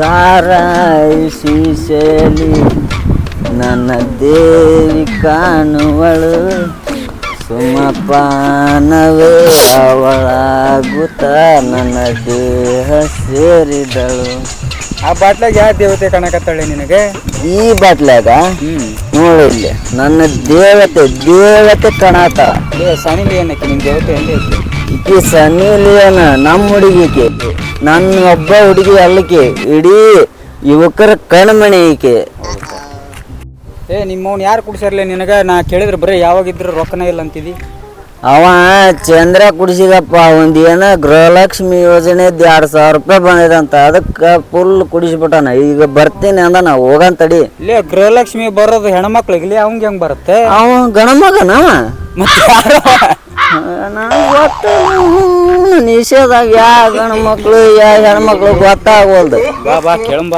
ಸಾರಾಯಿಸಲಿ ನನ್ನ ದೇವಿ ಕಾಣುವಳು. ಸುಮಪಾನವೇ ಅವಳಾಗುತ್ತ ನನ್ನ ದೇಹ ಸೇರಿದಳು. ಆ ಬಾಟ್ಲಾಗ ಯಾವ ದೇವತೆ ಕಾಣಕತ್ತಾಳೆ ನಿನಗೆ? ಈ ಬಾಟ್ಲಾಗ? ನೋಡು ಇಲ್ಲಿ ನನ್ನ ದೇವತೆ ದೇವತೆ ಕಾಣತ್ತ ಏ ಸಣಿಲಿ ಏನಕ್ಕೆ? ನಿನ್ ದೇವತೆ ಎಲ್ಲಿ ಐತಿ ಈಕಿ ಸನ್ನಿ ಲಿಯೋನ ನಮ್ಮ ಹುಡುಗಿಕೆ ನನ್ನ ಒಬ್ಬ ಹುಡುಗಿ ಅಲ್ಲಕ್ಕೆ ಇಡೀ ಯುವಕರ ಕಣ್ಮಣಿ ಈಕೆ. ಏ ನಿಮ್ಮವ್ನು ಯಾರು ಕುಡ್ಸಿರ್ಲಿ ನಿನಗೆ? ನಾ ಕೇಳಿದ್ರೆ ಬರೀ ಯಾವಾಗಿದ್ರು ರೊಕ್ಕನೇ ಇಲ್ಲ ಅಂತಿದಿ. ಅವ ಚಂದ್ರ ಕುಡಿಸಿದಪ್ಪ ಒಂದ್ ಏನ ಗೃಹಲಕ್ಷ್ಮಿ ಯೋಜನೆದ್ದು ಎರಡು ಸಾವಿರ ರೂಪಾಯಿ ಬಂದಿದಂತ ಅದಕ್ಕೆ ಫುಲ್ ಕುಡಿಸ್ಬಿಟ್ಟಾನ. ಈಗ ಬರ್ತೀನಿ ಅಂದ ನಾ ಹೋಗಂತಡಿ ಇಲ್ಲೇ ಗೃಹಲಕ್ಷ್ಮಿ ಬರೋದು ಹೆಣ್ಮಕ್ಳಿಗೆ ಇಲ್ಲಿ ಅವಂಗೆ ಹೆಂಗ್ ಬರುತ್ತೆ? ಅವ ಗಣಮಗನ ಮತ್ತೆ ಗೊತ್ತು. ನಿಷೇಧಾಗ ಯಾವ ಗಂಡು ಮಕ್ಳು ಯಾವ ಹೆಣ್ಮಕ್ಳು ಗೊತ್ತಾಗೋಲ್ದು ಬಾ ಬಾ ಕೇಳಂಬ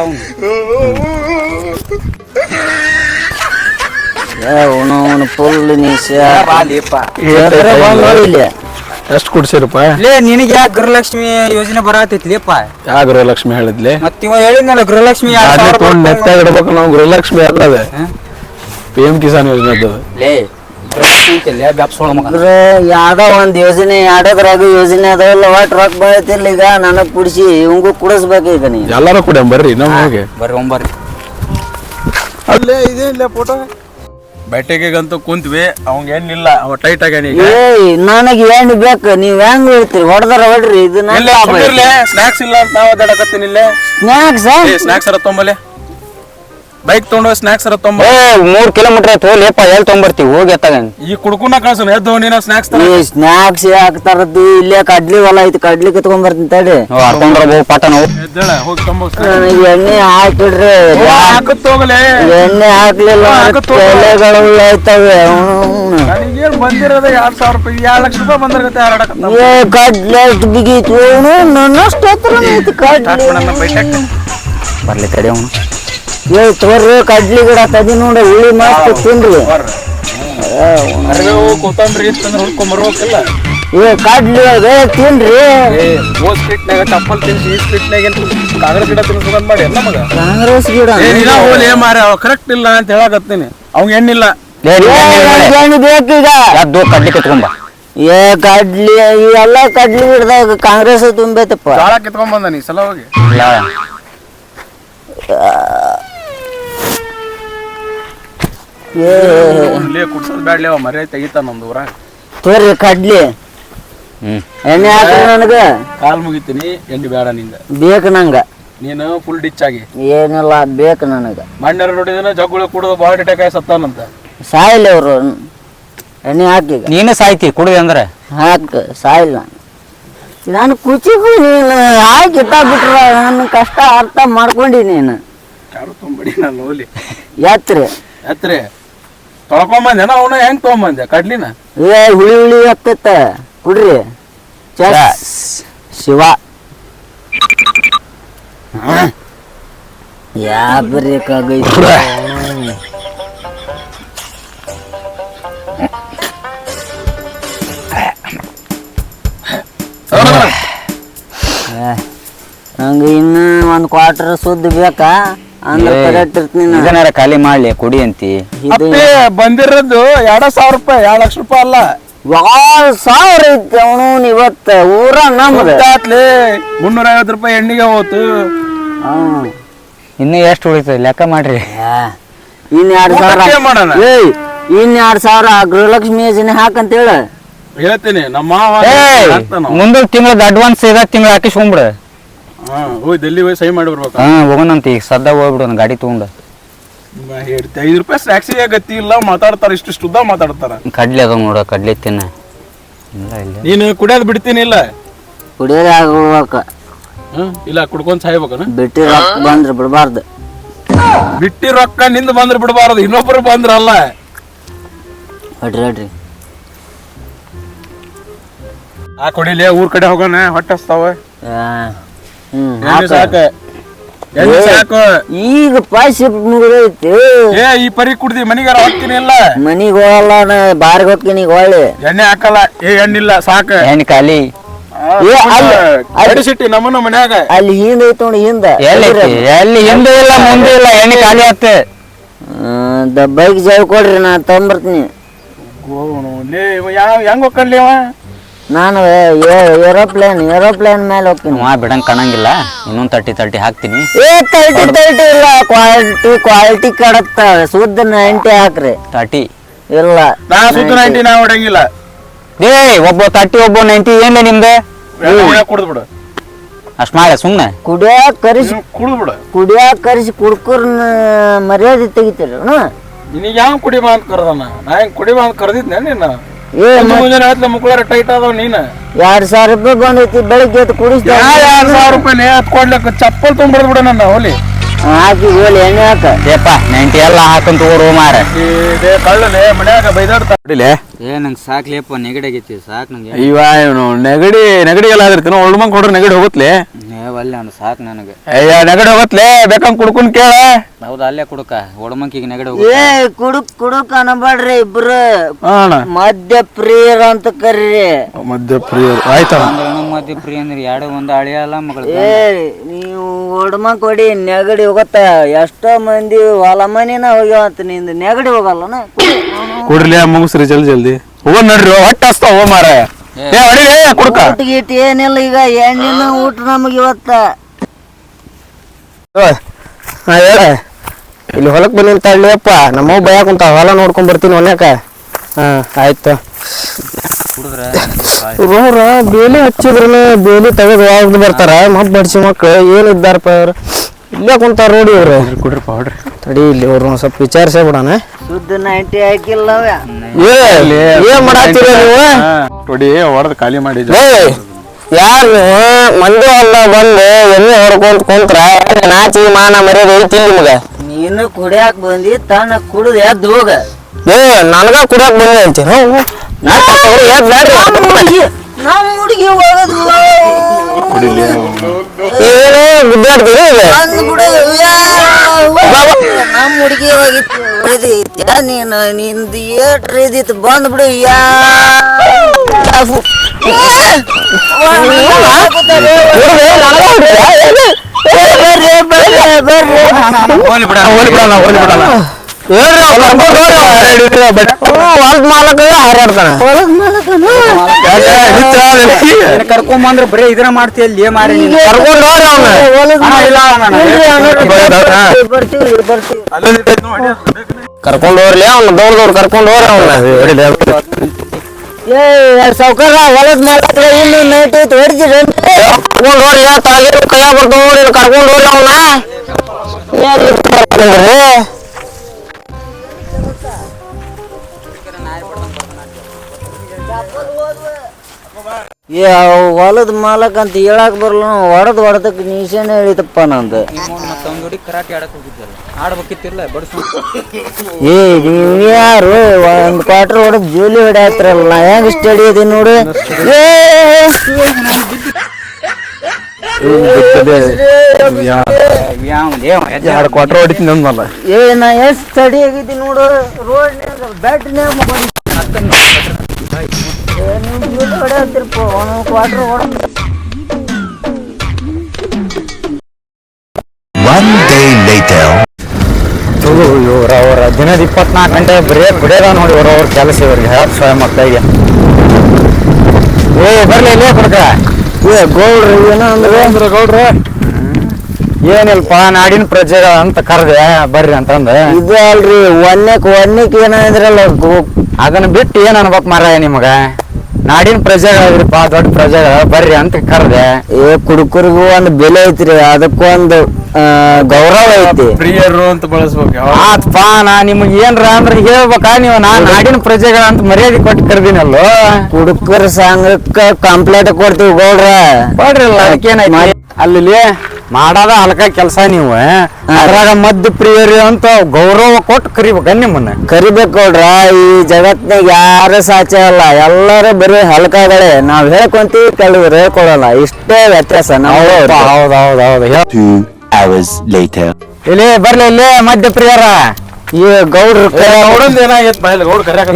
ಅವ್ನು ಅವನು ಫುಲ್ ನಿಷೇಧ ಎಷ್ಟು ಕುಡ್ಸಿರಪ್ಪ. ಲೇ ನಿನಗೆ ಯಾಕೆ ಗೃಹಲಕ್ಷ್ಮಿ ಯೋಜನೆ ಬರತೈತಿ ಲೇಪ ಯಾ ಗೃಹಲಕ್ಷ್ಮಿ ಹೇಳಿದ್ಲೆ. ಮತ್ತೆ ಇವ ಹೇಳಿದ್ನಲ್ಲ ಗೃಹಲಕ್ಷ್ಮಿ ರೂಪಾಯಿ ನೆತ್ತಾಗ ಇಡ್ಬೇಕು ನಾವು ಗೃಹಲಕ್ಷ್ಮಿ ಅಲ್ಲದೆ? ಪಿ ಎಂ ಕಿಸಾನ್ ಯೋಜನೆ ಅದು ಲೇ ಅಂದ್ರೆ ಯಾವ್ದೋ ಒಂದ್ ಯೋಜನೆ ಯಾಡೋದ್ರಾಗ ಯೋಜನೆ ಅದಾವಲ್ಲ ಒಟ್ ರೊಕ್ಕ ಬೆಳತಿರ್ಲಿ ಈಗ? ನನಗ್ ಕುಡಿಸಿ ಇವಂಗೂ ಕುಡಿಸ್ಬೇಕು ಈಗ ನೀ ಎಲ್ಲಾರು ಕುಡಿಯಂ ಬರ್ರಿ ನಮ್ ಹೋಗಿ. ಬರ್ರಿ ಒಂಬರ್ರಿ ಅಲ್ಲೇ ಇದೆ ಇಲ್ಲ ಫೋಟೋ ಬೆಟ್ಟಿಗೆಗಂತೂ ಕುಂತ್ವಿ ಅವಂಗ ಏನಿಲ್ಲ ಅವ ಟೈಟ್ ಆಗ್ಯಾನ ಈಗ. ಏಯ್ ನನಗ್ ಏನ್ ಬೇಕು ನೀವ್ ಹೆಂಗ್ ಹೇಳ್ತೀರಿ? ಹೊಡೆದಾರ ಹೊಡ್ರಿ ಇದು ಸ್ನಾಕ್ಸ್ ಇಲ್ಲ ಅಂತ ನಾವು ಅದಾಡಕತ್ತೀನಿ ಇಲ್ಲೇ. ಸ್ನಾಕ್ಸ್ ಸ್ನಾಕ್ಸ್ ಅರ ತೊಂಬಲೆ. ಬೈಕ್ ತೊಗೊಂಡು ಸ್ನಾಕ್ಸ್ ಅರ ತೊಂಬ? ಏ ಮೂರ್ ಕಿಲೋಮೀಟರ್ ಆಯ್ತು ಲೇಪ ಎಲ್ಲಿ ತೊಗೊಂಬರ್ತೀವಿ ಹೋಗಿ ಎತ್ತಾಗ ಈ ಕುಡ್ಕುನ ಕಳ್ಸೋಣ ಎದ್ದು ನೀನ ಸ್ನಾಕ್ಸ್ ತರ ಈ ಸ್ನಾಕ್ಸ್ ಹಾಕ್ತಾರದ್ದು ಇಲ್ಲೇ ಕಡ್ಲಿ ಹೊಲ ಐತಿ ಕಡ್ಲಿ ಕಿತ್ಕೊಂಡ್ ಬರ್ತೀನಿ ತಡಿ ಹಾಕೊಂಡ್ರ ಬಹು ಪಾಠ ನಾವು. ಎದ್ದೇಳ ಹೋಗಿ ತೊಂಬ ನನಗೆ ಎಣ್ಣೆ ಹಾಕಿಡ್ರಿ ಹಾಕತ್ ಹೋಗಲೇ. ಎಣ್ಣೆ ಹಾಕ್ಲಿಲ್ಲ ಎಲೆಗಳು ಆಯ್ತವೆ. ನನಗೇನ್ ಬಂದಿರೋದ ಎರಡ್ ಸಾವಿರ ರೂಪಾಯಿ ಎರಡು ಲಕ್ಷ ರೂಪಾಯಿ ಬಂದಿರತ್ತೆ ಹಾರಾಡಕತ್ತ ಏ ಕಡ್ಲಿ ಎಷ್ಟು ಬಿಗಿತ್ತು ಅವನು ನನ್ನಷ್ಟು ಹತ್ರ ಐತಿ ಕಡ್ಲಿ. ಬರ್ಲಿ ತಡಿ ಅವನು. ಏ ತೋರ್ರಿ ಕಡ್ಲಿ ಗಿಡ ತದಿ ನೋಡಿ ಹುಳಿ ಮಸ್ತ್ ತಿನ್ರಿ. ಅರಿವು ಕೊತ್ತಂಬರಿ ಇತ್ತಂದ್ರೆ ಹುಡ್ಕೊಂಬರ್ಬೇಕಲ್ಲ ಏ ಕಡ್ಲಿ ಅದೇ ತಿನ್ರಿ. ಏ ಓ ಸ್ಟ್ರೀಟ್ನಾಗ ಚಪ್ಪಲ್ ತಿನ್ಸಿ ಈ ಸ್ಟ್ರೀಟ್ನಾಗ ಕಾಂಗ್ರೆಸ್ ಗಿಡ ಬಂದ್ ಮಾಡಿ ಎಲ್ಲ ಕಾಂಗ್ರೆಸ್ ಗಿಡ. ಏನಿಲ್ಲ ಹೋಲಿ ಮಾರ ಕರೆಕ್ಟ್ ಇಲ್ಲ ಅಂತ ಹೇಳಕತ್ತೀನಿ. ಅವ್ನ್ ಎಣ್ಣಿಲ್ಲ ಲೇ ಏ, ನನ್ಗ್ ಎಣ್ಣೆ ಬೇಕೀಗ ಎದ್ದು ಕಡ್ಲಿ ಕಿತ್ಕೊಂಬ? ಏ ಕಡ್ಲಿ ಈ ಎಲ್ಲ ಕಡ್ಲಿ ಗಿಡದಾಗ ಕಾಂಗ್ರೆಸ್ ತುಂಬೈತಪ್ಪ. ಕಿತ್ಕೊಂಡ್ ಬಂದ ನೀ ಸಲ ಹೋಗಿ. ಏ ಇಲ್ಲೇ ಕುಡ್ಸೋದ್ ಬ್ಯಾಡ್ಲಿ ಅವ ಮರ್ಯಾದೆ ತೆಗಿತಾನ ನಮ್ದು ಊರಾಗ. ತೋರ್ರಿ ಕಡ್ಲಿ. ಎಣ್ಣೆ ಹಾಕ್ರಿ ನನಗೆ. ಕಾಲ್ ಮುಗಿತೀನಿ ಎಣ್ಣೆ ಬೇಡ ನಿಂದ. ಬೇಕು ನಂಗ. ನೀನು ಫುಲ್ ಡಿಚ್ ಆಗಿ. ಏನಿಲ್ಲ ಬೇಕು ನನಗೆ. ಮಣ್ಣರ ನೋಡಿದನ ಜಗ್ಗುಳ ಕುಡಿದು ಬಾಳ ಅಟ್ಯಾಕ್ ಆಗಿ ಸತ್ತಾನಂತ. ಸಾಯಿಲ್ಲ ಅವರು. ಎಣ್ಣೆ ಹಾಕಿ ನೀನು ಸಾಯ್ತಿ ಕುಡಿದೆ ಅಂದ್ರೆ ಹಾಕ ಸಾಯಿಲ್ಲ ನಾನು. ಕುಚಿಗೂ ನೀನು ಹಾಕಿ ಇಟ್ಟಾಗ್ಬಿಟ್ರ ನನ್ನ ಕಷ್ಟ ಅರ್ಥ ಮಾಡ್ಕೊಂಡಿ ನೀನು. ಯಾರು ಯಾತ್ರೆ ನಾನು ಹೋಲಿ ಎತ್ರಿ ಎತ್ರಿ ತೊಳ್ಕೊಂಬಂದೆ. ಅವನ ಹೆಂಗ್ ತೊಗೊಂಬಂದೆ ಕಡ್ಲಿನ? ಏ ಹುಳಿ ಹುಳಿ ಹತ್ತತ್ತ ಕುಡ್ರಿ. ಚಸ್ ಶಿವ. ಯಾ ಬೇಕಾಗೈತಿ ನಂಗೆ ಇನ್ನೂ ಒಂದು ಕ್ವಾರ್ಟರ್ ಸುದ್ದಿ ಬೇಕಾ? ಇದನ್ನಾರ ಖಾಲಿ ಮಾಡ್ಲಿ ಕುಡಿ ಅಂತಿ ಅಪ್ಪಿ ಬಂದಿರೋದು ಎರಡ ಸಾವಿರ ರೂಪಾಯಿ ಎರಡ್ ಲಕ್ಷ ರೂಪಾಯಿ ಅಲ್ಲ ಯಾಳ್ ಸಾವಿರ ಐತಿ ಅವನು ಇವತ್ತ ಊರ ನಮ್ದ ಮುನ್ನೂರ ಐವತ್ತು ರೂಪಾಯಿ ಎಣ್ಣೆಗೆ ಹೋತು. ಇನ್ನು ಎಷ್ಟು ಉಳಿತದೆ ಲೆಕ್ಕ ಮಾಡ್ರಿ. ಇನ್ ಎರಡ್ ಸಾವಿರ ಮಾಡೋಣ. ಏಯ್ ಇನ್ ಎರಡ್ ಸಾವಿರ ಗೃಹಲಕ್ಷ್ಮಿ ಯೋಜನೆ ಹಾಕಂತ ಹೇಳ ಹೇಳ್ತೀನಿ ನಮ್ಮ. ಮುಂದಿನ ತಿಂಗಳದ ಅಡ್ವಾನ್ಸ್ ಇದ ತಿಂಗಳ ಹಾಕಿಸ್ಕೊಂಬಿಡು ಹೋಗಿ ಡೆಲ್ಲಿ ಹೋಗಿ ಸಹಿ ಮಾಡಿ ಬರ್ಬೇಕು. ಹಾ ಹೋಗೋಣಂತ ಈಗ. ಸದ್ದ ಹೋಗ್ಬಿಡು ಗಾಡಿ ತಗೊಂಡು. ಐದು ರೂಪಾಯಿ ಟ್ಯಾಕ್ಸಿ ಗತಿ ಇಲ್ಲ ಮಾತಾಡ್ತಾರ ಇಷ್ಟು ಉದ್ದ ಮಾತಾಡ್ತಾರ. ಕಡ್ಲೆ ಅದ ನೋಡ ಕಡ್ಲೆ ತಿನ್ನ. ಇಲ್ಲ ಇಲ್ಲ. ನೀನು ಕುಡಿಯೋದ್ ಬಿಡ್ತೀನಿ ಇಲ್ಲ? ಕುಡಿಯೋದೇ ಆಗ್ಬೇಕ. ಹ್ಮ್ ಇಲ್ಲ ಕುಡ್ಕೊಂಡ್ ಸಾಯ್ಬೇಕನ ಬಿಟ್ಟಿ ರೊಕ್ಕ ಬಂದ್ರೆ ಬಿಡಬಾರ್ದು. ಬಿಟ್ಟಿ ರೊಕ್ಕ ನಿಂದ ಬಂದ್ರೆ ಬಿಡಬಾರದು ಇನ್ನೊಬ್ರು ಬಂದ್ರಲ್ಲ. ಹೊಡ್ರಿ ಹೊಡ್ರಿ. ಆ ಕೊಡಿಲಿ ಊರ್ ಕಡೆ ಹೋಗೋಣ ಹೊಟ್ಟೆ ಹಸ್ತಾವ. ಯಾ. ಎಣ್ಣೆ. ಸಾಕ. ಎಣ್ಣೆ ಸಾಕು. ಈಗ ಪಾಯ್ಸಿ ಮುಗಿದೈತಿ. ಏ ಈ ಪರಿ ಕುಡ್ದಿ ಮನಿಗಾರ ಹೋಗ್ತೀನಿ ಇಲ್ಲ. ಮನಿಗ್ ಹೋಗಲ್ಲ ನಾ ಬಾರ್ಗ್ ಹೋಗ್ತೀನಿ ಈಗ ಹೊಳ್ಳಿ ಎಣ್ಣೆ ಹಾಕಲ್ಲ ಏ ಎಣ್ಣಿಲ್ಲ ಸಾಕು. ಹೆಣ್ಣು ಖಾಲಿ. ಏ, ಅಲ್ಲಿ- ಗಾಡಿ ಸಿಟ್ಟಿ ನಮ್ಮನ್ನ ಮನ್ಯಾಗ. ಅಲ್ಲಿ ಹಿಂದ ಐತಿ ನೋಡಿ ಹಿಂದ. ಎಲ್ಲಿ ಎಲ್ಲಿ ಹಿಂದೆ ಇಲ್ಲ ಮುಂದೆ ಇಲ್ಲ ಎಣ್ಣೆ ಖಾಲಿ ಆತ್ತೆ ಬೈಕ್ ಜಾಗ ಕೊಡ್ರಿ ನಾ ತಗೊಂಬರ್ತೀನಿ ಗೋವನು, ಲೇ ಇವ ಯಾವ ಹೆಂಗ್ ಹೋಗ್ಕನ್ಲಿ ಅವ ನಾನು ಏರೋಪ್ಲೇನ್ ಏರೋಪ್ಲೇನ್ ಮೇಲೆ ಹೋಗ್ತೀನಿ. ಮಾ ಬಿಡಂಗ್ ಕಾಣಂಗಿಲ್ಲ. ಇನ್ನೊಂದು ತರ್ಟಿ ತರ್ಟಿ ಹಾಕ್ತೀನಿ. ಏ ತರ್ಟಿ ತರ್ಟಿ ಇಲ್ಲ ಕ್ವಾಲಿಟಿ ಕ್ವಾಲಿಟಿ ಕಡತ್ತ. ಸುದ್ದ ನೈಂಟಿ ಹಾಕ್ರಿ. ತರ್ಟಿ. ಇಲ್ಲ ನಾ ಸುತ್ತ ನೈಂಟಿ ನಾ ಹೊಡಂಗಿಲ್ಲ. ಏ ಒಬ್ಬ ತರ್ಟಿ ಒಬ್ಬ ನೈಂಟಿ ಏನ್ಲೆ ನಿಮ್ದು? ಕುಡ್ದು ಬಿಡು. ಅಷ್ಟು ಮಾಡ ಸುಮ್ನೆ. ಕುಡಿಯಾಕ ಕರಿಸಿ ಕುಡ್ದು ಬಿಡು. ಕುಡಿಯಾಕ ಕರಿಸಿ ಕುಡ್ಕರ್ನ ಮರ್ಯಾದೆ ತೆಗಿತೀರಿ ನಿನಗೆ ಯಾವ ಕುಡಿ ಬಾ ಅಂತ ಕರ್ದನ? ನಾ ಹೆಂಗ್ ಕುಡಿ ಬಾ ಅಂತ ಕರೆದಿದ್ದೆ ನಿನ್ನ? ಮುಂಜಾನೆ ಮುಂಜಾನೆ ಹತ್ಲೆ ಮುಕ್ಕಳಾರ ಟೈಟ್ ಅದಾವ ನೀನ? ಎರಡ್ ಸಾವಿರ ರೂಪಾಯಿ ಬಂದೈತಿ ಬೆಳಿಗ್ಗೆ ಎದ್ದು ಯಾ ಎರಡ್ ಸಾವಿರ ರೂಪಾಯಿ ಕೊಡ್ಲಿಕ್ಕ? ಚಪ್ಪಲ್ ಬಿಡ ನನ್ನ ಹೋಲಿ. ಹಾಕಿ ಹೋಲಿ ಎಣ್ಣೆ ಹಾಕ. ಏಪ್ಪ ನೆಂಟಿ ಎಲ್ಲ ಹಾಕಂತ ಓಡು ಮಾರ ಇದೇ ಕಳ್ಳನೆ ಮನ್ಯಾಗ ಬೈದಾಡ್ತಾ ಹೊಡಿಲೆ ಏ ನಂಗೆ ಸಾಕ್ಲೇಪ್ಪ ನೆಗಡಿ ಆಗೈತಿ ಸಾಕ್ ನಂಗೆ. ಇವ ಇವನು ನೆಗಡಿ ಎಲ್ಲ ಆದ್ರೆ ಒಳ್ಳೆ ಮಂಗ್ ಕೊಡ್ರೆ ನೆಗಡಿ ಹೋಗುತ್ತಲೆ ಒಲ್ಲೆ ಅವ್ನು ಸಾಕ್ ನನಗೆ. ಅಯ್ಯ ನೆಗಡಿ ಹೋಗತ್ಲೇ? ಬೇಕಂಗ್ ಕುಡ್ಕೊಂಡ್ ಕೇಳ. ಹೌದಾ ಅಲ್ಲೇ ಕುಡುಕ. ಒಡಮಂಕಿಗೆ ನೆಗಡಿ ಏ ಕುಡುಕ್ ಕುಡುಕ್ ಅನಬೇಡ್ರಿ ಇಬ್ರು. ಅಣ್ಣ. ಮದ್ಯ ಪ್ರಿಯರ್ ಅಂತ ಕರೀರಿ. ಮಧ್ಯ ಪ್ರಿಯರು. ಆಯ್ತಣ್ಣ ಒಂದು ಮಧ್ಯ ಪ್ರಿಯ ಅಂದ್ರೆ ಎರಡು ಒಂದು ಅಳಿಯಲ್ಲ ಮಗಳು ಏ ನೀವು ಒಡಮ ಕೊಡಿ ನೆಗಡಿ ಹೋಗತ್ತ. ಎಷ್ಟೋ ಮಂದಿ ಹೊಲ ಮನಿನ ಅಂತ ನಿಂದ. ನೆಗಡಿ ಹೋಗಲ್ಲನ? ಕುಡ್ರಲಿ ಮುಗಿಸ್ರಿ ಜಲ್ದಿ ಜಲ್ದಿ. ಹೋಗ ನಡ್ರಿ ಹೊಟ್ಟೆ ಹಸ್ತಾವ ಹೋಗ ಮಾರ ಏ ಕುಡ್ಕ. ಊಟ ಗೀಟ ಏನಿಲ್ಲ ಈಗ ಎಣ್ಣಿನ ಊಟ ನಮಗೆ ಇವತ್ತ. ಇಲ್ಲಿ ಹೊಲಕ್ ಅಂತ ತಳ್ಳಿಯಪ್ಪ ನಮ್ಮವ್ ಭಯ ಕುಂತ ಹೊಲ ನೋಡ್ಕೊಂಡ್ ಬರ್ತೀನಿ ಒನ್ಯಾಕ. ಹಾ ಆಯ್ತು. ರೋರ ಬೇಲಿ ಹಚ್ಚಿದ್ರನ ಬೇಲಿ ತೆಗೆದು ಯಾವ್ದು ಬರ್ತಾರ ಮತ್ ಬಡ್ಸಿ ಮಕ್ಳು ಏನ್ ಇದ್ದಾರಪ್ಪ ಅವ್ರು? ಇಲ್ಲೇ ಕುಂತಾರ ನೋಡಿ ಇವ್ರು. ಕುಡ್ರಪ್ಪ ಪಾಡ್ರಿ. ತಡಿ ಇಲ್ಲಿ ಅವ್ರು ಒಂದ್ ಸ್ವಲ್ಪ ವಿಚಾರಿಸೇ ಬಿಡಣ. ಶುದ್ಧ ನೈಟಿ ಹಾಕಿಲ್ಲ ಏ ಏನ್ ಮಾಡಾತೀರ ನೀವು? ಹೊಡಿ ಹೊಡೆದ್ ಖಾಲಿ ಮಾಡಿ ಯಾರು ಮಂದಿ ಅಲ್ಲ ಬಂದು ಎಮ್ಮೆ ಹೊಡ್ಕೊಂತ ಕುಂತ್ರ ನಾಚಿ ಮಾನ ಮರ್ಯಾದೆ ಐತಿ ನಿಮ್ಗ? ನೀನು ಕುಡಿಯಾಕ ಬಂದಿ ತಣ್ಣ ಕುಡಿದು ಎದ್ದು ಹೋಗ. ಏ ನನಗ ಕುಡಿಯಕ್ ಬಂದೆ ಅಂತೀನಿ ಎದ್ ಬ್ಯಾಡ್ರಿ? ನಮ್ಮ ಹುಡುಗಿ ಹೋಗದು. ಕುಡಿಲಿ ಏನು ಬಿದ್ದಾಡ್ತೀರಿ ಇದು ಅಂದ್ಬಿಡು ನಮ್ಮ ಹುಡುಗಿ ಹೋಗಿತ್ತು ಹೊಡೆದೈತಿ ನೀನು ನಿಂದು ಏಟ್ರ ಇದಿತ್ತು ಬಂದ್ಬಿಡು ಯಾ ಬರ್ರಿ ಬರ್ರಿ ಬರ್ರಿ ಹೋಲಿ ಬಿಡ ಹೋಲಿ ಬಿಡಣ ಹೋಲಿ ಬಿಡಣ ಹೊಲ್ದ ಮಾಲಕ ಹಾರಾಡ್ತಾನ ಕರ್ಕೊಂಬಂದ್ರೆ ಬರೀ ಇದನ್ನ ಮಾಡ್ತೀಯ ಅಲ್ಲಿ ಮಾರಿ ಕರ್ಕೊಂಡ್ ಹೋಗ್ರಿ ಅವ್ನ. ಬರ್ತೀವಿ ಬರ್ತೀವಿ ಕರ್ಕೊಂಡ್ ಹೋಗ್ರಿ ಅವ್ನ. ಅವ್ನ ಸೌಕರ್ಯ ಹೊಲದ ಮೇಲೆ ಇನ್ನು ನೈಟ್ ಐತಿ ಹೊಡಿತೀರಿ ಕರ್ಕೊಂಡ್ ಹೋಗ್ರಿ ತಾಗಿರು ಕೈ ಬರ್ತಾವ ಕರ್ಕೊಂಡ್ ಹೋಗ್ರಿ ಅವನ್ನ ಏ ಹೊಲದ ಮಾಲಕ್ ಅಂತ ಹೇಳಕ್ ಬರಲ್ಲ ಹೊಡೆದ್ ಹೊಡೆದಕ್ ನೀಸೇನೆ ಹೇಳಿತಪ್ಪ ನಂದು. ಮತ್ತೆ ಅವ್ನ ಜೋಡಿ ಕರಾಟೆ ಆಡಕ್ ಹೋಗಿದ್ದಲ್ಲ. ಆಡ್ಬೇಕಿತ್ತಿಲ್ಲ ಬಡ್ಸು. ಏ ನೀವು ಯಾರು ಒಂದ್ ಕ್ವಾರ್ಟರ್ ಹೊಡೆದ್ ಜೂಲಿ ಹೊಡ್ಯಾತ್ರಲ್ಲ ನಾ ಹೆಂಗ್ ಸ್ಟಡಿ ಅದಿ ನೋಡು? ಏ ಎರಡು ಕ್ವಾರ್ಟರ್ ಹೊಡಿತೀನಿ ಅಂದ್ಮಲ್ಲ ಏ ನಾ ಎಷ್ಟ್ ಸ್ಟಡಿ ಆಗಿದ್ದೀನಿ ನೋಡು ರೋಡ್ ಬ್ಯಾಟ್ನ್ಯಾಗ ನೀವು ಹತ್ತಿರಪ್ಪ ಒಂದೊಂದು ಕ್ವಾರ್ಟರ್ ಓಡ One day later. ಇವ್ರ ಅವ್ರ ದಿನದ ಇಪ್ಪತ್ನಾಲ್ಕು ಗಂಟೆ ಬರೇ ಬಿಡೋದ ನೋಡಿ ಅವ್ರ ಅವ್ರ ಕೆಲಸ ಇವ್ರಿಗೆ ಹೇಳಕ್ ಸ್ವಯಂ ಮಕ್ಕಳಿಗೆ ಏ ಬರ್ಲಿ ಇಲ್ಲೇ ಕೊಡ್ಕ ಏ ಗೌಡ್ರಿ ಏನೋ ಅಂದ್ರೆ ಅಂದ್ರೆ ಗೌಡ್ರ? ಏನಿಲ್ಲಪ್ಪ ನಾಡಿನ ಪ್ರಜೆಗಳ ಅಂತ ಕರೆದೆ ಬರ್ರಿ ಅಂತಂದ. ಇದು ಅಲ್ರಿ ಒನ್ನೆಕ್ ಒನ್ನೆಕ್ ಏನಂದ್ರಲ್ಲ ಅದನ್ನ ಬಿಟ್ಟು ಏನ್ ಅನ್ಬೇಕು ಮಾರಾಯ ನಿಮಗ? ನಾಡಿನ ಪ್ರಜೆಗಳಾಗ್ರಿಪ್ಪ ದೊಡ್ಡ ಪ್ರಜೆಗಳ ಬರ್ರಿ ಅಂತ ಕರೆದೆ. ಏ ಕುಡುಕರಿಗೂ ಒಂದು ಬೆಲೆ ಐತ್ರಿ ಅದಕ್ಕೊಂದು ಗೌರವ ಐತಿ. ಪ್ರಿಯರು ಅಂತ ಬಳಸ್ಬೇಕು ಆತ್ಪ ನಾ ನಿಮಗ್ ಏನ್ರ ಅಂದ್ರೆ ಹೇಳ್ಬೇಕಾ ನೀವು? ನಾ ನಾಡಿನ ಪ್ರಜೆಗಳ ಅಂತ ಮರ್ಯಾದೆ ಕೊಟ್ಟು ಕರ್ದಿನಲ್ಲೋ? ಕುಡುಕರ ಸಂಘಕ್ಕ ಕಂಪ್ಲೇಂಟ್ ಕೊಡ್ತೀವಿ ಗೌಡ್ರ. ಕೊಡ್ರಲ್ಲ ಅದಕ್ಕೇನಾಯ್ತು ಅಲ್ಲಿ ಮಾಡದ ಹಲ್ಕ ಕೆಲಸ ನೀವು ಅದ್ರಾಗ ಮದ್ದು ಪ್ರಿಯರಿ ಅಂತ ಗೌರವ ಕೊಟ್ಟು ಕರಿಬೇಕ ನಿಮ್ಮನ್ನ. ಕರಿಬೇಕು ನೋಡ್ರ ಈ ಜಗತ್ನಾಗ ಯಾರು ಸಾಚೆ ಅಲ್ಲ ಎಲ್ಲರೂ ಬರೀ ಹಲ್ಕಗಳೇ. ನಾವ್ ಹೇಳ್ಕೊಂತೀವಿ ಕೆಲವ್ರು ಹೇಳ್ಕೊಡಲ್ಲ ಇಷ್ಟೇ ವ್ಯತ್ಯಾಸ ನಾವು ಹೌದೌದೌದು. ಇಲ್ಲಿ ಬರ್ಲಿ ಇಲ್ಲಿ ಮಧ್ಯ ಪ್ರಿಯರ. ಈ ಗೌಡ್ರ ಗೌಡಂದ ಏನಾಗೈತ್ ಬಾಯಲ್ಲಿ ಗೌಡ್ ಕರ್ಯಾಕ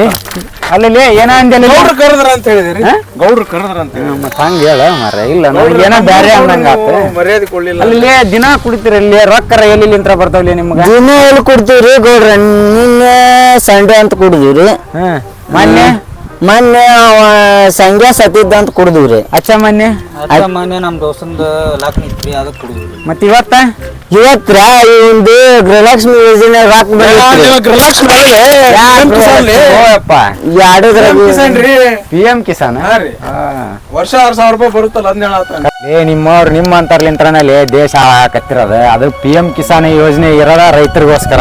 ಅಲ್ಲಿ ಏನ ಅಂದೇಲಿ ಗೌಡ್ರು ಕರೆದ್ರ ಅಂತ ಹೇಳಿದ್ರಿ. ಗೌಡ್ರು ಕರೆದ್ರ ಅಂತ ಹೇಳಿ ಮತ್ತ ಹಂಗ ಹೇಳ ಮಾರ ಇಲ್ಲ ನನಗೆ ಏನೋ ಬ್ಯಾರೆ ಅನ್ನಂಗ ಆತ. ಮರ್ಯಾದೆ ಕೊಡ್ಲಿಲ್ಲ. ಅಲ್ಲಿ ದಿನ ಕುಡಿತೀರಿ ಇಲ್ಲಿ ರೊಕ್ಕರ ಎಲ್ಲಿ ಇಂತ್ರ ಬರ್ತಾವಲ್ಲಿ ನಿಮ್ಗ? ದಿನ ಎಲ್ಲಿ ಕುಡ್ತೀವ್ರಿ ಗೌಡ್ರ? ನಿನ್ನೆ ಸಂಡೆ ಅಂತ ಕುಡಿದಿವ್ರಿ. ಹ್ಮ್ ಮೊನ್ನೆ? ಮೊನ್ನೆ ಅವ ಸಂಜೆ ಸತ್ತಿದ್ದ ಅಂತ ಕುಡ್ದಿವ್ರಿ. ಅಚ್ಚ ಮೊನ್ನೆ? ಮೊನ್ನೆ ನಮ್ಮ ದೋಸ್ತಂದ ಲಾಕ್ ನಿಂತ್ರಿ ಅದಕ್ಕೆ ಕುಡಿದ್ರಿ ಮತ್ತ ಇವತ್ತ? ಇವತ್ರ ಒಂದು ಗೃಹಲಕ್ಷ್ಮಿ ಯೋಜನೆ ರಾಕ್ ಪಿ ಎಂ ಕಿಸಾನ್? ಹಾ ರೀ. ವರ್ಷ ಆರ್ ಸಾವಿರ ರೂಪಾಯಿ ಬರುತ್ತಲ್ಲ ಅಂದ್ ಹೇಳತ್ತ ಏ ನಿಮ್ಮವ್ರು ನಿಮ್ಮ ಅಂತರ್ಲಿಂತ್ರನಲ್ಲಿ ದೇಶ ಹಾಕತ್ತಿರೋದು. ಅದು ಪಿ ಎಂ ಕಿಸಾನ್ ಯೋಜನೆ ಇರೋದ ರೈತರಿಗೋಸ್ಕರ.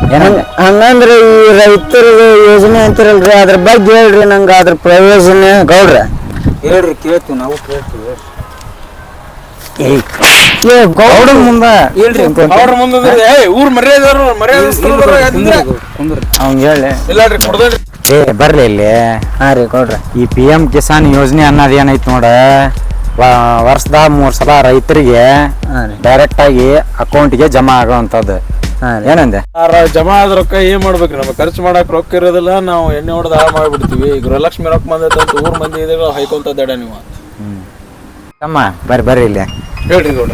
ಹಂಗಂದ್ರ ಈ ರೈತರ ಯೋಜನೆ ಅಂತಿರಲ್ರಿ ಅದ್ರ ಬಗ್ಗೆ ಹೇಳ್ರಿ ನಂಗೆ ಅದ್ರ ಪ್ರಯೋಜನ. ಗೌಡ್ರ? ಹೇಳ್ರಿ ಕೇಳ್ತೀವಿ ನಾವು ಕೇಳ್ತೀವಿ ಗೌಡ ಮುಂದ ಹೇಳ್ರಿ ಅವ್ರ ಮುಂದೆ ಏ ಊರ್ ಮರ್ಯಾದವ್ರು ಮರ್ಯಾದೆ ಕುಂದ್ರಿ ಅವ್ನ್ ಹೇಳಿ ಇಲ್ಲಾಡ್ರಿ ಕುಡ್ದ್ರಿ ಏ ಬರ್ಲಿ ಇಲ್ಲಿ. ಹಾ ರೀ ಗೌಡ್ರ. ಈ ಪಿ ಎಂ ಕಿಸಾನ್ ಯೋಜನೆ ಅನ್ನೋದು ಏನೈತಿ ನೋಡ ವರ್ಷದ ಮೂರು ಸಲ ರೈತರಿಗೆ ಡೈರೆಕ್ಟ್ ಆಗಿ ಅಕೌಂಟ್ಗೆ ಜಮಾ ಆಗೋವಂಥದ್ದು ಏನಂದೆ? ಜಮಾ ಆದ ರೊಕ್ಕ ಏನ್ ಮಾಡ್ಬೇಕು? ನಮ್ಗೆ ಖರ್ಚು ಮಾಡಕ್ ರೊಕ್ಕ ಇರೋದಿಲ್ಲ ನಾವು ಎಣ್ಣೆ ಹೊಡೆದ ಹಾಳು ಮಾಡ್ಬಿಡ್ತೀವಿ. ಗೃಹಲಕ್ಷ್ಮಿ ರೊಕ್ಕ ಬಂದೈತೆ ಅಂತ ಊರ್ ಮಂದಿ ಇದಾಗ ಹೈಕೊಂತ ದಡ ನೀವು. ತಮ್ಮ ಬರ್ರಿ ಬರ್ರಿ ಇಲ್ಲಿ. ಹೇಳ್ರಿ ಗೌಡ.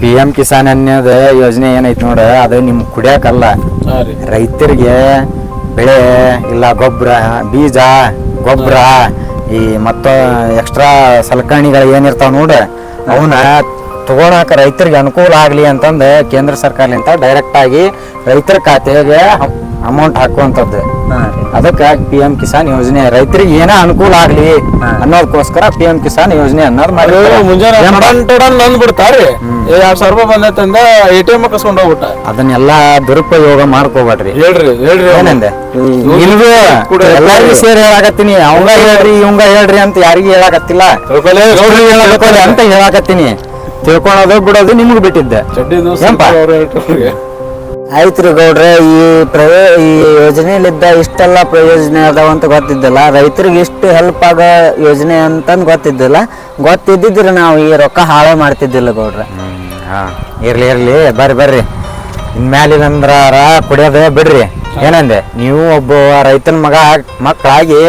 ಪಿ ಎಂ ಕಿಸಾನ್ ಅನ್ನೋದು ಯೋಜನೆ ಏನೈತಿ ನೋಡ ಅದು ನಿಮ್ ಕುಡಿಯಾಕಲ್ಲ. ಹಾ ರೀ. ರೈತರಿಗೆ ಬೆಳೆ ಇಲ್ಲ ಗೊಬ್ಬರ ಬೀಜ ಗೊಬ್ಬರ ಈ ಮತ್ತ ಎಕ್ಸ್ಟ್ರಾ ಸಲಕರಣೆಗಳು ಏನಿರ್ತಾವ ನೋಡ ಅವನ್ನ ತಗೊಳಕ ರೈತರಿಗೆ ಅನುಕೂಲ ಆಗ್ಲಿ ಅಂತಂದು ಕೇಂದ್ರ ಸರ್ಕಾರದಿಂದ ಡೈರೆಕ್ಟ್ ಆಗಿ ರೈತರ ಖಾತೆಗೆ ಅಮೌಂಟ್ ಹಾಕುವಂಥದ್ದು. ಅದಕ್ಕೆ ಪಿ ಎಂ ಕಿಸಾನ್ ಯೋಜನೆ ರೈತರಿಗೆ ಏನೇ ಅನುಕೂಲ ಆಗ್ಲಿ ಅನ್ನೋದಕ್ಕೋಸ್ಕರ ಪಿ ಎಂ ಕಿಸಾನ್ ಯೋಜನೆ ಅನ್ನೋದು ಮಾಡಿ ಮುಂಜಾನೆ ಬಿಡ್ತಾರಿ ಎರಡ್ ಸಾವಿರ ರೂಪಾಯಿ ಬಂದೈತಂದ ಎ ಟಿ ಎಂ ಕಸ್ಕೊಂಡ್ ಹೋಗ್ಬಿಟ್ಟ. ಅದನ್ನೆಲ್ಲ ದುರುಪಯೋಗ ಮಾಡ್ಕೋಬೇಡ್ರಿ. ಹೇಳ್ರಿ ಹೇಳ್ರಿ ಏನಂದೆ? ಇಲ್ವೇ? ಎಲ್ಲರಿಗೂ ಸೇರಿ ಹೇಳಾಕತ್ತೀನಿ. ಅವಂಗ ಹೇಳ್ರಿ ಇವಂಗ ಹೇಳ್ರಿ ಅಂತ ಯಾರಿಗೂ ಹೇಳಾಕತ್ತಿಲ್ಲ. ಅಂತ ಹೇಳಾಕತ್ತೀನಿ. ತಿಳ್ಕೊಳೋದು ಬಿಡೋದು ನಿಮ್ಗೆ ಬಿಟ್ಟಿದ್ದೆ. ಚಡ್ಡಿ ರೀ ಆಯ್ತ್ರಿ ಗೌಡ್ರೆ ಈ ಪ್ರಯೋ ಈ ಯೋಜನೆಲಿದ್ದ ಇಷ್ಟೆಲ್ಲ ಪ್ರಯೋಜನ ಅದಾವ ಅಂತ ಗೊತ್ತಿದ್ದಿಲ್ಲ. ರೈತರಿಗೆ ಇಷ್ಟು ಹೆಲ್ಪ್ ಆಗೋ ಯೋಜನೆ ಅಂತಂದು ಗೊತ್ತಿದ್ದಿಲ್ಲ. ಗೊತ್ತಿದ್ದಿದ್ರೆ ನಾವು ಈ ರೊಕ್ಕ ಹಾಳೆ ಮಾಡ್ತಿದ್ದಿಲ್ಲ ಗೌಡ್ರೆ. ಹಾ. ಇರ್ಲಿ ಇರ್ಲಿ. ಬರ್ರಿ ಬರ್ರಿ. ಇನ್ಮ್ಯಾಲಿನಂದ್ರ ಕುಡಿಯೋದ ಬಿಡ್ರಿ. ಏನಂದೆ? ನೀವು ಒಬ್ಬ ರೈತನ ಮಗ ಮಕ್ಕಳಾಗಿ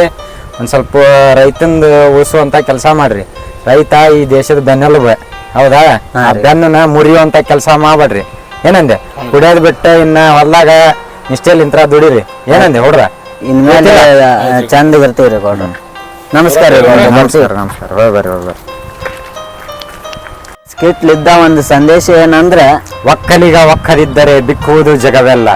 ಒಂದು ಸ್ವಲ್ಪ ರೈತಂದು ಉಳಿಸುವಂತ ಕೆಲಸ ಮಾಡ್ರಿ. ರೈತ ಈ ದೇಶದ ಬೆನ್ನೆಲುಬು. ಹೌದಾ? ಆ ಬೆನ್ನನ ಮುರಿಯುವಂತ ಕೆಲಸ ಮಾಡ್ಬೇಡ್ರಿ. ಏನಂದೆ? ಕುಡಿಯೋದ್ ಬಿಟ್ಟು ಇನ್ನ ಹೊಲ್ದಾಗ ನಿಷ್ಠೆಲಿಂತ್ರ ದುಡಿರಿ. ಏನಂದೆ ಹುಡ್ರ? ಇನ್ಮೇಲೆ ಚಂದ ಇರ್ತೀವ್ರಿ ಗೌಡ್ರ. ನಮಸ್ಕಾರ ರೀ ಗೌಡ್ರ. ನಮಸ್ಕಾರ. ನಮಸ್ಕಾರ ಹೋಗಿ ಬರ್ರಿ ಹೋಗಿ ಬರ್ರಿ. ಸ್ಕಿಟ್ಲಿದ್ದ ಒಂದು ಸಂದೇಶ ಏನಂದ್ರೆ ಒಕ್ಕಲಿಗ ಒಕ್ಕರಿದ್ದರೆ ಬಿಕ್ಕುವುದು ಜಗವೆಲ್ಲ.